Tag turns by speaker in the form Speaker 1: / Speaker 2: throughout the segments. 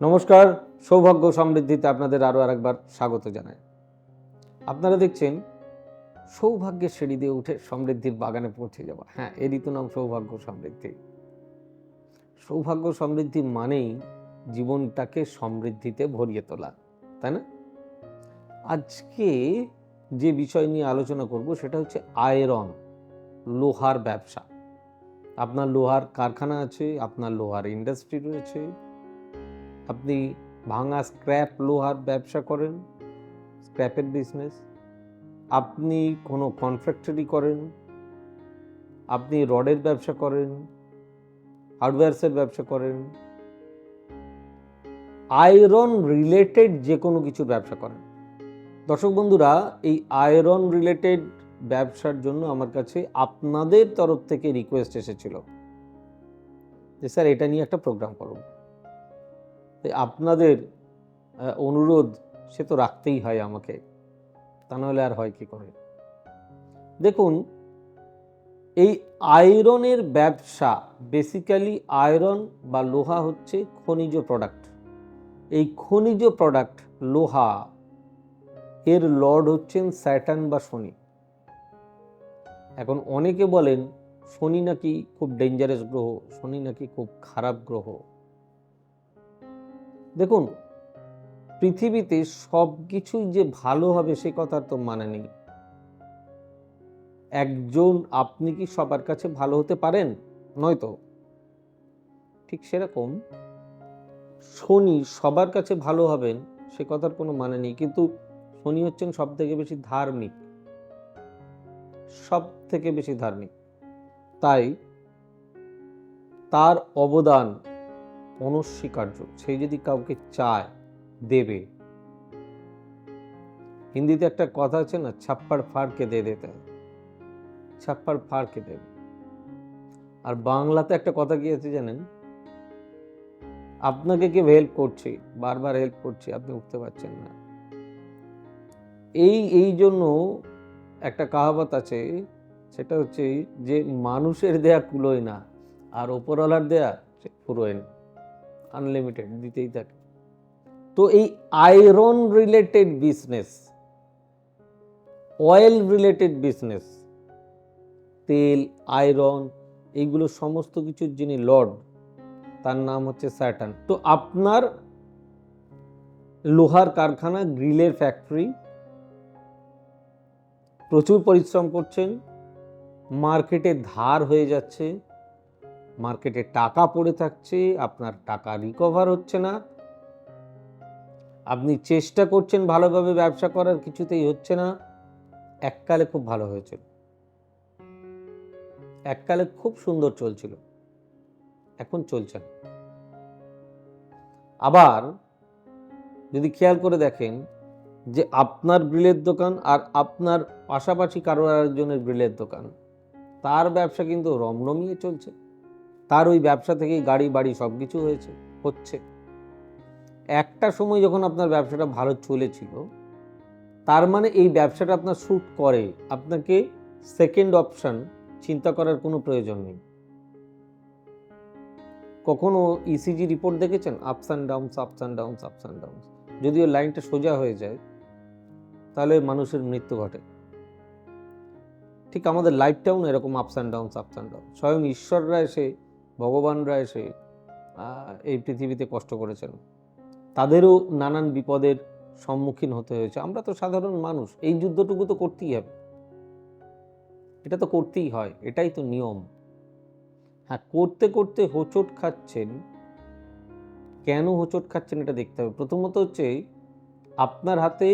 Speaker 1: নমস্কার, সৌভাগ্য সমৃদ্ধিতে আপনাদের আরও আরেকবার স্বাগত জানাই। আপনারা দেখছেন সৌভাগ্যের সিঁড়ি দিয়ে উঠে সমৃদ্ধির বাগানে পৌঁছে যাওয়া। হ্যাঁ এরই তো নাম সৌভাগ্য সমৃদ্ধি। সৌভাগ্য সমৃদ্ধি মানেই জীবনটাকে সমৃদ্ধিতে ভরিয়ে তোলা, তাই না? আজকে যে বিষয় নিয়ে আলোচনা করব সেটা হচ্ছে আয়রন লোহার ব্যবসা। আপনার লোহার কারখানা আছে, আপনার লোহার ইন্ডাস্ট্রি রয়েছে আপনি ভাঙা স্ক্র্যাপ লোহার ব্যবসা করেন স্ক্র্যাপের বিজনেস আপনি কোনো কনফ্যাক্টরি করেন, আপনি রডের ব্যবসা করেন হার্ডওয়্যারসের ব্যবসা করেন আয়রন রিলেটেড যে কোনো কিছুর ব্যবসা করেন। দর্শক বন্ধুরা, এই আয়রন রিলেটেড ব্যবসার জন্য আমার কাছে আপনাদের তরফ থেকে রিকোয়েস্ট এসেছিল। যে স্যার, এটা নিয়ে একটা প্রোগ্রাম করুন। তাই আপনাদের অনুরোধ সে তো রাখতেই হয় আমাকে। তা নাহলে আর হয় কি করে? দেখুন, এই আয়রনের ব্যবসা বেসিক্যালি আয়রন বা লোহা হচ্ছে খনিজ প্রোডাক্ট এই খনিজ প্রোডাক্ট লোহা, এর লর্ড হচ্ছেন স্যাটার্ন বা শনি। এখন অনেকে বলেন, শনি নাকি খুব ডেঞ্জারাস গ্রহ, শনি নাকি খুব খারাপ গ্রহ। দেখুন, পৃথিবীতে সব কিছুই যে ভালো হবে সে কথার তো মানে নেই। একজন আপনি কি সবার কাছে ভালো হতে পারেন? নয়তো ঠিক সেরকম শনি সবার কাছে ভালো হবেন, সে কথার কোনো মানে নেই। কিন্তু শনি হচ্ছেন সব থেকে বেশি ধার্মিক। সব থেকে বেশি ধার্মিক। তাই তার অবদান অনস্বীকার্য। সে যদি কাউকে চায়, দেবে। হিন্দিতে একটা কথা আছে না, ছাপ্পার ফাড়কে দে দিতে ছাপ্পার ফাড়কে দেবে। আর বাংলাতে একটা কথা কি আছে জানেন? আপনাকে কেউ হেল্প করছে? বারবার হেল্প করছে, আপনি উঠতে পারছেন না। এই এই জন্য একটা কাহাবত আছে, সেটা হচ্ছে যে মানুষের দেয়া কুলোয় না, আর ওপরওয়ালার দেয়া সে ফুরোয় না। আনলিমিটেড দিতেই থাকে। তো এই iron related business oil related business তেল আয়রন এইগুলো সমস্ত কিছুর যিনি লর্ড তার নাম হচ্ছে স্যাটার্ন তো আপনার লোহার কারখানা, গ্রিলের ফ্যাক্টরি প্রচুর পরিশ্রম করছেন মার্কেটে ধার হয়ে যাচ্ছে মার্কেটে টাকা পড়ে থাকছে, আপনার টাকা রিকভার হচ্ছে না। আপনি চেষ্টা করছেন ভালোভাবে ব্যবসা করার, কিছুতেই হচ্ছে না। এককালে খুব ভালো হয়েছিল। এককালে খুব সুন্দর চলছিল। এখন চলছে না। আবার যদি খেয়াল করে দেখেন যে আপনার গ্রিলের দোকান আর আপনার পাশাপাশি কারও আরেকজনের গ্রিলের দোকান, তার ব্যবসা কিন্তু রমরমিয়ে চলছে। তার ওই ব্যবসা থেকেই গাড়ি, বাড়ি সব কিছু হয়েছে, হচ্ছে। একটা সময় যখন আপনার ব্যবসাটা ভালো চলেছিল, তার মানে এই ব্যবসাটা আপনার শ্যুট করে, আপনাকে সেকেন্ড অপশন চিন্তা করার কোনো প্রয়োজন নেই। কখনো ইসিজি রিপোর্ট দেখেছেন? Ups and downs ups and downs ups and downs যদি ওই লাইনটা সোজা হয়ে যায়, তাহলে মানুষের মৃত্যু ঘটে। ঠিক আমাদের লাইফটাও এরকম ups and downs ups and down স্বয়ং ঈশ্বররা এসে ভগবানরা এসে এই পৃথিবীতে কষ্ট করেছেন। তাদেরও নানান বিপদের সম্মুখীন হতে হয়েছে। আমরা তো সাধারণ মানুষ, এই যুদ্ধটুকু তো করতেই হবে। এটা তো করতেই হয়, এটাই তো নিয়ম। হ্যাঁ করতে করতে হোঁচট খাচ্ছেন, কেন হোঁচট খাচ্ছেন এটা দেখতে হবে। প্রথমত হচ্ছে, আপনার হাতে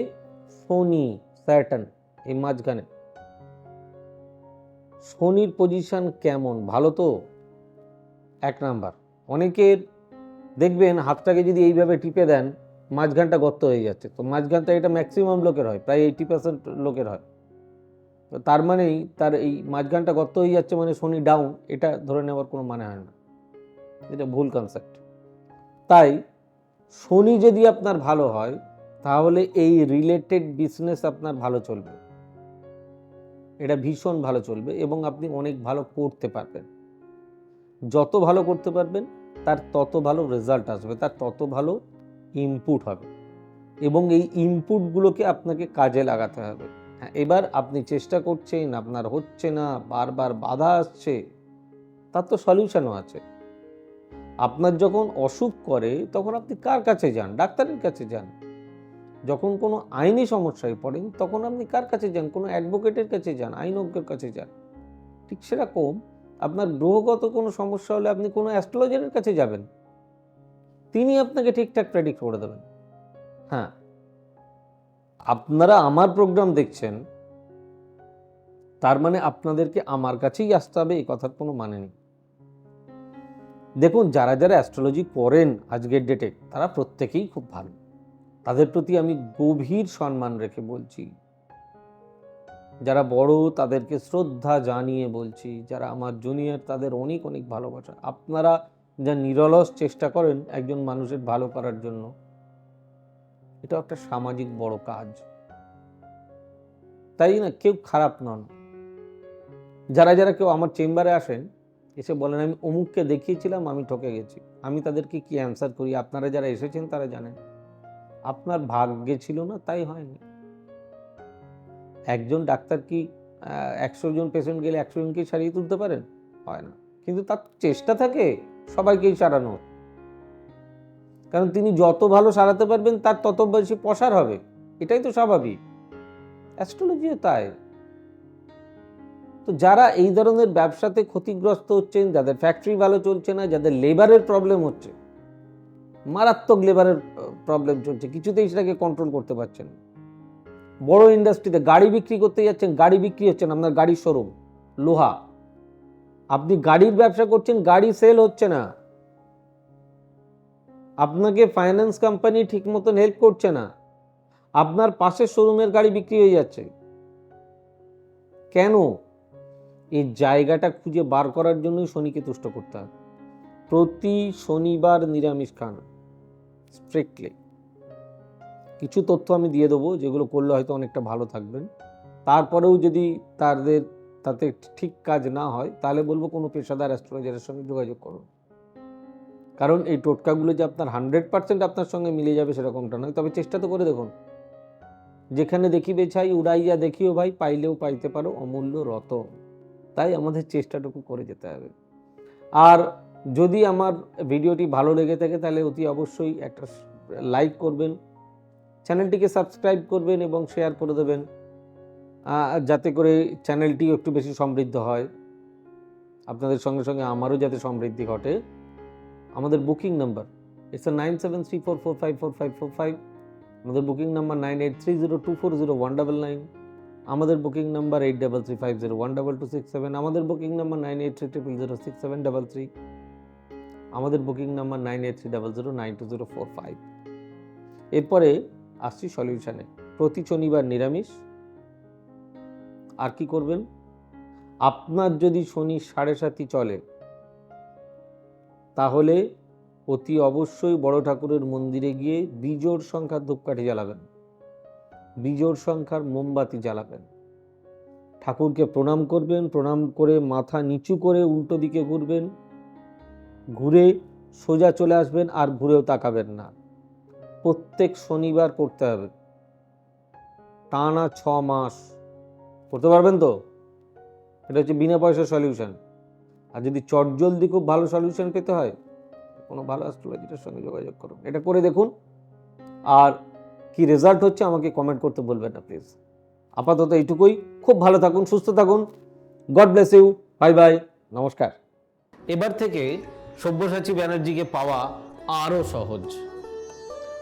Speaker 1: শনি স্যাটার্ন, এই মাঝখানে। শনির পজিশন কেমন? ভালো তো? এক নাম্বার। অনেকের দেখবেন হাতটাকে যদি এইভাবে টিপে দেন, মাঝখানটা গর্ত হয়ে যাচ্ছে। তো মাঝখানটা এটা ম্যাক্সিমাম লোকের হয়, প্রায় এইটি পার্সেন্ট লোকের হয়। তো তার মানেই তার এই মাঝখানটা গর্ত হয়ে যাচ্ছে মানে শনি ডাউন এটা ধরে নেওয়ার কোনো মানে হয় না। এটা ভুল কনসেপ্ট তাই শনি যদি আপনার ভালো হয়, তাহলে এই রিলেটেড বিজনেস আপনার ভালো চলবে। এটা ভীষণ ভালো চলবে এবং আপনি অনেক ভালো করতে পারবেন। যত ভালো করতে পারবেন, তার তত ভালো রেজাল্ট আসবে, তার তত ভালো ইনপুট হবে। এবং এই ইনপুটগুলোকে আপনাকে কাজে লাগাতে হবে। হ্যাঁ এবার আপনি চেষ্টা করছেন, আপনার হচ্ছে না, বারবার বাধা আসছে, তার তো সলিউশনও আছে। আপনার যখন অসুখ করে, তখন আপনি কার কাছে যান? ডাক্তারের কাছে যান। যখন কোনো আইনি সমস্যায় পড়েন, তখন আপনি কার কাছে যান? কোনো অ্যাডভোকেটের কাছে যান, আইনজ্ঞের কাছে যান। ঠিক সেরকম আপনার গ্রহগত কোনো সমস্যা হলে আপনি কোনো অ্যাস্ট্রোলজারের কাছে যাবেন। তিনি আপনাকে ঠিকঠাক প্রেডিক্ট করে দেবেন। হ্যাঁ। আপনারা আমার প্রোগ্রাম দেখছেন, তার মানে আপনাদেরকে আমার কাছেই আসতে হবে, এই কথার কোনো মানে নেই। দেখুন, যারা যারা অ্যাস্ট্রোলজি পড়েন আজকের ডেটে তারা প্রত্যেকেই খুব ভালো। তাদের প্রতি আমি গভীর সম্মান রেখে বলছি। যারা বড়, তাদেরকে শ্রদ্ধা জানিয়ে বলছি, যারা আমার জুনিয়র তাদের অনেক অনেক ভালোবাসা। আপনারা যা নিরলস চেষ্টা করেন একজন মানুষের ভালো করার জন্য, এটা একটা সামাজিক বড় কাজ। তাই না? কেউ খারাপ নন। যারা যারা কেউ আমার চেম্বারে আসেন, এসে বলেন, আমি অমুককে দেখিয়েছিলাম, আমি ঠকে গেছি। আমি তাদেরকে কি অ্যান্সার করি? আপনারা যারা এসেছেন, তারা জানেন। আপনার ভাগ্যে ছিল না, তাই হয়নি। একজন ডাক্তার কি একশো জন পেশেন্ট গেলে একশো জনকেই সারিয়ে তুলতে পারেন? হয় না। কিন্তু তার চেষ্টা থাকে সবাইকেই সারানো কারণ তিনি যত ভালো সারাতে পারবেন, তার তত বেশি প্রসার হবে। এটাই তো স্বাভাবিক। অ্যাস্ট্রোলজিও তাই। তো যারা এই ধরনের ব্যবসাতে ক্ষতিগ্রস্ত হচ্ছেন, যাদের ফ্যাক্টরি ভালো চলছে না, যাদের লেবারের প্রবলেম হচ্ছে, মারাত্মক লেবারের প্রবলেম চলছে, কিছুতেই সেটাকে কন্ট্রোল করতে পারছেন না। বড় ইন্ডাস্ট্রিতে গাড়ি বিক্রি করতে যাচ্ছেন, গাড়ি বিক্রি হচ্ছে না, আপনার গাড়ির শোরুম লোহা। আপনি গাড়ির ব্যবসা করছেন, গাড়ি সেল হচ্ছে না। আপনাকে ফাইন্যান্স কোম্পানি ঠিক মতন হেল্প করছে না। আপনার পাশের শোরুমের গাড়ি বিক্রি হয়ে যাচ্ছে। কেন? এই জায়গাটা খুঁজে বার করার জন্যই শনিকে তুষ্ট করতে হবে প্রতি শনিবার নিরামিষ খান স্ট্রিক্টলি কিছু তথ্য আমি দিয়ে দেবো যেগুলো করলে হয়তো অনেকটা ভালো থাকবেন। তারপরেও যদি তাদের, তাতে ঠিক কাজ না হয়, তাহলে বলব কোনো পেশাদার অ্যাস্ট্রোলজারের সঙ্গে যোগাযোগ করুন। কারণ এই টোটকাগুলো যে আপনার হান্ড্রেড পার্সেন্ট আপনার সঙ্গে মিলে যাবে সেরকমটা নয়। তবে চেষ্টা তো করে দেখুন। যেখানে দেখিবে ছাই উড়াইয়া দেখিও ভাই, পাইলেও পাইতে পারো অমূল্য রত। তাই আমাদের চেষ্টাটুকু করে যেতে হবে। আর যদি আমার ভিডিওটি ভালো লেগে থাকে, তাহলে অতি অবশ্যই একটা লাইক করবেন। চ্যানেলটিকে সাবস্ক্রাইব করবেন এবং শেয়ার করে দেবেন যাতে করে চ্যানেলটি একটু বেশি সমৃদ্ধ হয়। আপনাদের সঙ্গে সঙ্গে আমারও যাতে সমৃদ্ধি ঘটে। আমাদের booking number it's nine seven three four four five four five four five আমাদের booking number nine eight three zero two four zero one double nine আমাদের booking number eight double three five zero one double two six seven আমাদের booking number nine eight three triple zero six seven double three আমাদের booking number nine eight three double zero nine two zero four five এরপরে আসছি সলিউশানে। প্রতি শনিবার নিরামিষ। আর কি করবেন? আপনার যদি শনি সাড়ে সাতই চলে, তাহলে অতি অবশ্যই বড় ঠাকুরের মন্দিরে গিয়ে বিজোড় সংখ্যার ধূপকাঠি জ্বালাবেন। বিজোড় সংখ্যার মোমবাতি জ্বালাবেন। ঠাকুরকে প্রণাম করবেন, প্রণাম করে মাথা নিচু করে উল্টো দিকে ঘুরবেন। ঘুরে সোজা চলে আসবেন আর ঘুরেও তাকাবেন না। প্রত্যেক শনিবার করতে হবে। টানা ছ মাস। করতে পারবেন তো? এটা হচ্ছে বিনা পয়সার সলিউশন আর যদি চটজলদি খুব ভালো সলিউশন পেতে হয়, কোনো ভালো অ্যাস্ট্রোলজিটার সঙ্গে যোগাযোগ করুন। এটা করে দেখুন। আর কি রেজাল্ট হচ্ছে আমাকে কমেন্ট করতে বলবেন না প্লিজ আপাতত এইটুকুই। খুব ভালো থাকুন, সুস্থ থাকুন। God bless you bye bye নমস্কার। এবার থেকে সব্যসাচী ব্যানার্জিকে পাওয়া আরও সহজ।